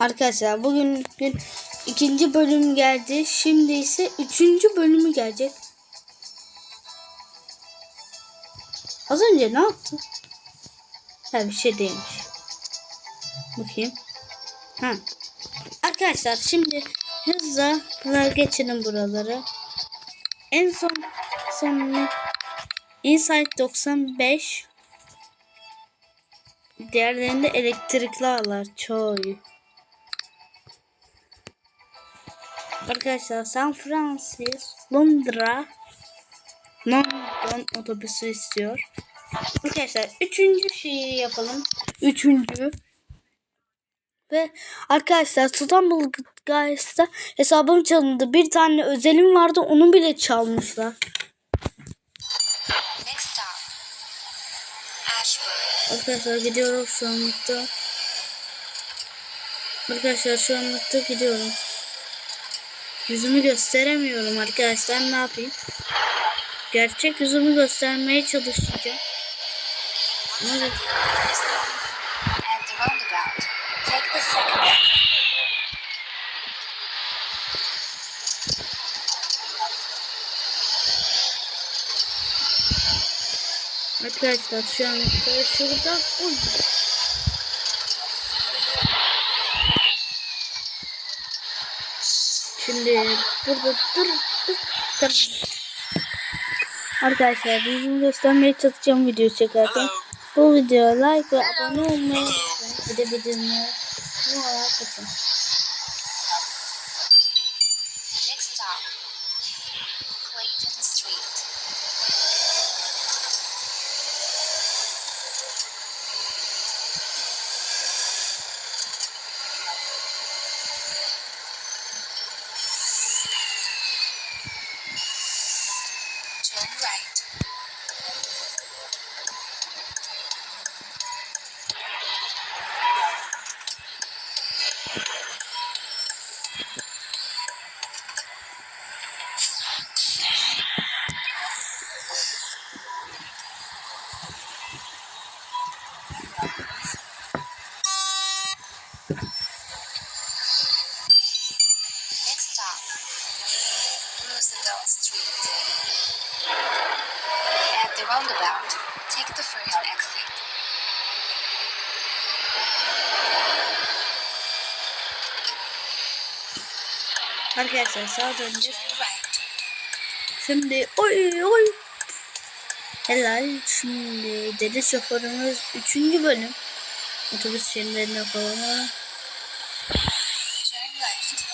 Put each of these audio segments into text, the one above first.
Arkadaşlar bugün gün ikinci bölüm geldi. Şimdi ise üçüncü bölümü gelecek. Az önce ne yaptı? Ha bir şey değilmiş. Bakayım. Ha. Arkadaşlar şimdi hızla geçelim buraları. En son son Inside 95 Diğerlerinde elektrikli ağlar çoğu. Arkadaşlar San Francisco, Londra, London otobüsü istiyor. Arkadaşlar üçüncü şeyi yapalım. Üçüncü. Ve arkadaşlar İstanbul Guys'ta hesabım çalındı. Bir tane özelim vardı onu bile çalmışlar. Arkadaşlar gidiyorum şu anlıkta. Arkadaşlar şu anlıkta gidiyorum. Yüzümü gösteremiyorum arkadaşlar ne yapayım? Gerçek yüzümü göstermeye çalışacağım. Ama arkadaşlar şu anlıkta şurada Uy. Şimdi burada dur dur dur. Arkadaşlar yüzümü göstermeye çalışacağım video çekerken. Bu videoya like ve abone olmayı. Bir de Street. Turn right. Arkadaşlar sağa döneceğiz. Şimdi oy oy. Helal. Şimdi deli şoförümüz 3. bölüm. Otobüs şeritlerine falan. var. Turn left.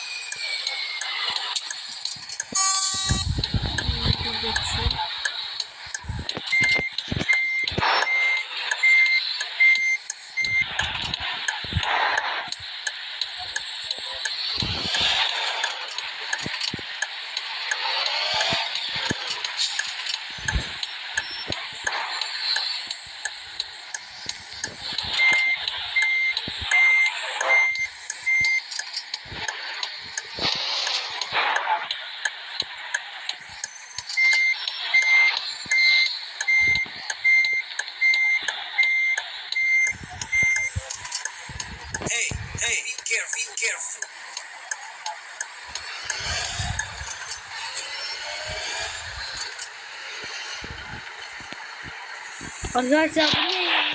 Arkadaşlar bu ne ya?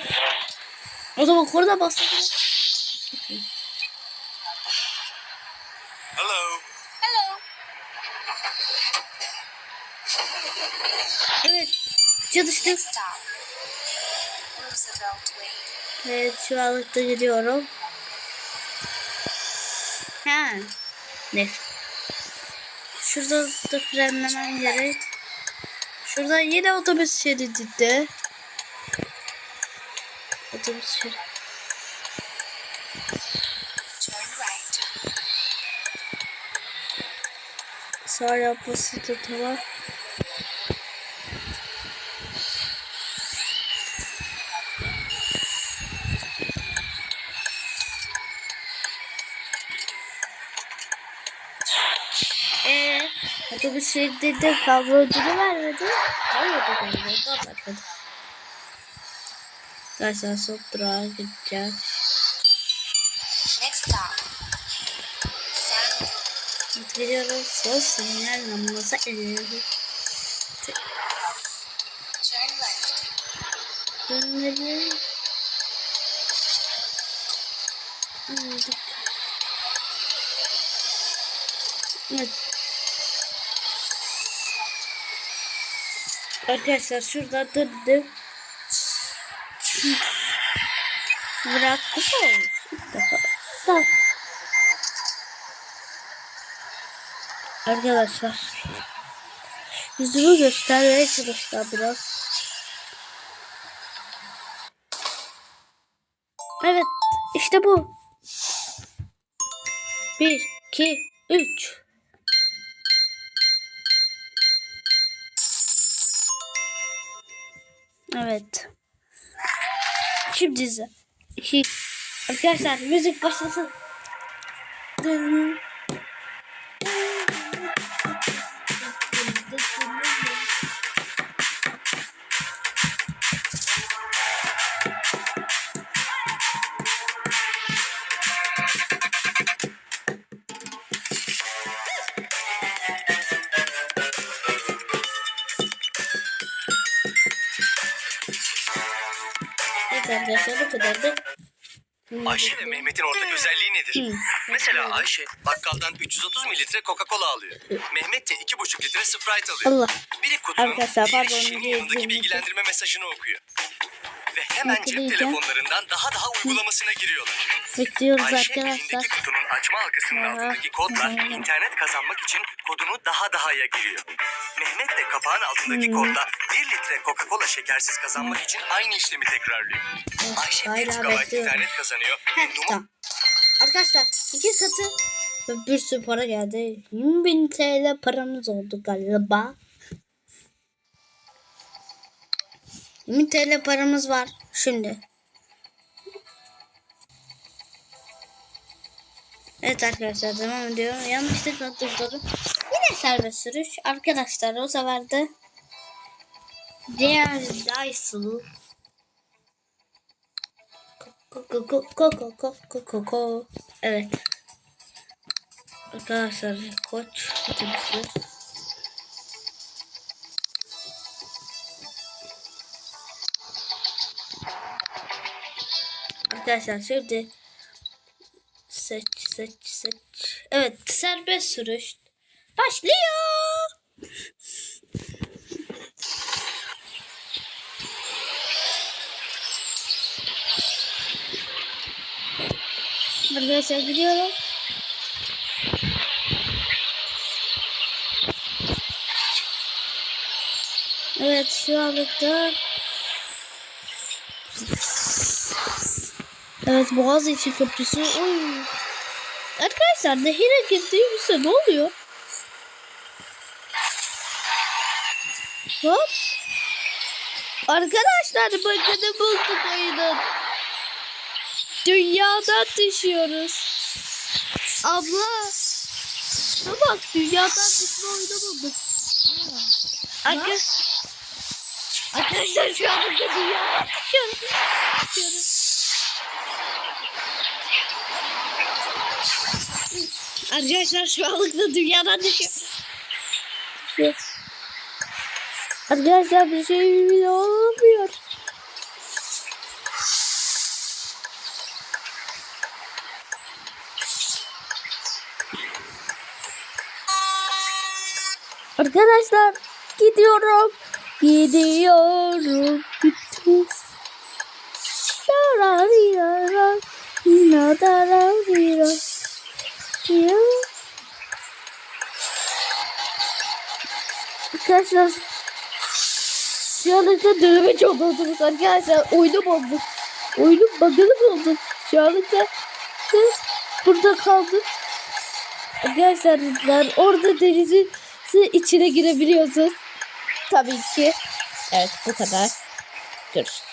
O zaman korna bastı. Hello. Hello. Evet. Çalıştık. Evet şu anlıkta gidiyorum. Ha. Neyse. Şurada da frenlemem gerek. Şurada yine otobüs şeridinde. Turn right. Sağ yapması da tamam. Eee otobüs şeridinde kavga ödülü vermedi. Hayır ödülü ondan. Arkadaşlar son durağa gideceğiz. Gidiyoruz. Sol sinyal namlusa ileri. Left. Dönmeli. Evet. Arkadaşlar şurada durdu. Kısa olmuş. İlk defa. Sağ. Arkadaşlar. Yüzümü göstermeye çalışacağım biraz. Evet. işte bu. Bir, iki, üç. Evet. Şimdi iki. Arkadaşlar müzik başlasın. Dın. Arkadaşlar bu kadar da. Ayşe ve Mehmet'in ortak özelliği? Hı. Mesela Ayşe bakkaldan 330 mililitre Coca-Cola alıyor. Mehmet de 2,5 litre Sprite alıyor. Allah. Biri kutunun, Arkadaşlar, diğeri pardon, şişenin yanındaki bilgilendirme mesajını okuyor. Ve hemen cep telefonlarından daha daha uygulamasına giriyorlar. Bekliyoruz Ayşe arkadaşlar. elindeki kutunun açma halkasının Aha. altındaki kodla Aha. internet kazanmak için kodunu daha daha'ya giriyor. Mehmet de kapağın altındaki Hmm. kodla 1 litre Coca-Cola şekersiz kazanmak için aynı işlemi tekrarlıyor. Ayşe 1 hala GB bekliyorum. internet kazanıyor ve numara Tamam. Arkadaşlar iki katı ve bir sürü para geldi. 20 bin TL paramız oldu galiba. 20 TL paramız var şimdi. Evet arkadaşlar devam ediyorum. Yanlışlıkla durdurdum. Yine serbest sürüş. Arkadaşlar o sefer de diğer Daisu Ko ko ko ko ko ko ko ko. Evet. Arkadaşlar koç otobüsü. Arkadaşlar şimdi seç seç seç. Evet serbest sürüş başlıyor. Arkadaşlar gidiyorum. Evet şu anlıkta Evet Boğaziçi Köprüsü Oy. Arkadaşlar nehire girdiğimizde ne oluyor? Hop Arkadaşlar bakın bulduk oyunun Dünyadan düşüyoruz Abla Şuna bak dünyadan düşme oyunu bulduk Arka... Arkadaşlar şu anda dünyadan düşüyoruz Düşüyoruz. Arkadaşlar şu anlıkta dünyadan düşüyor. Arkadaşlar bir şey olmuyor. Arkadaşlar gidiyorum. Gidiyorum. Gidiyorum. Yararıyorum. İnadarıyorum. Diyor. Arkadaşlar şu anlıkta döneme çok oldunuz arkadaşlar. Oyunu bozduk. Oyunun bug'ını bulduk. Şu anlıkta burada kaldık. Arkadaşlar orada denizin içine girebiliyorsunuz. Tabii ki. Evet bu kadar. Görüşürüz.